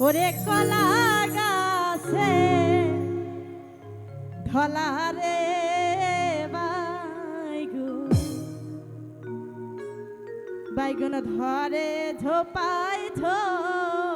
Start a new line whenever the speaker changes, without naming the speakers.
ওরে কলা গাছে ধলা রে বাইগুন ধরে ঝোপাই ঝোপ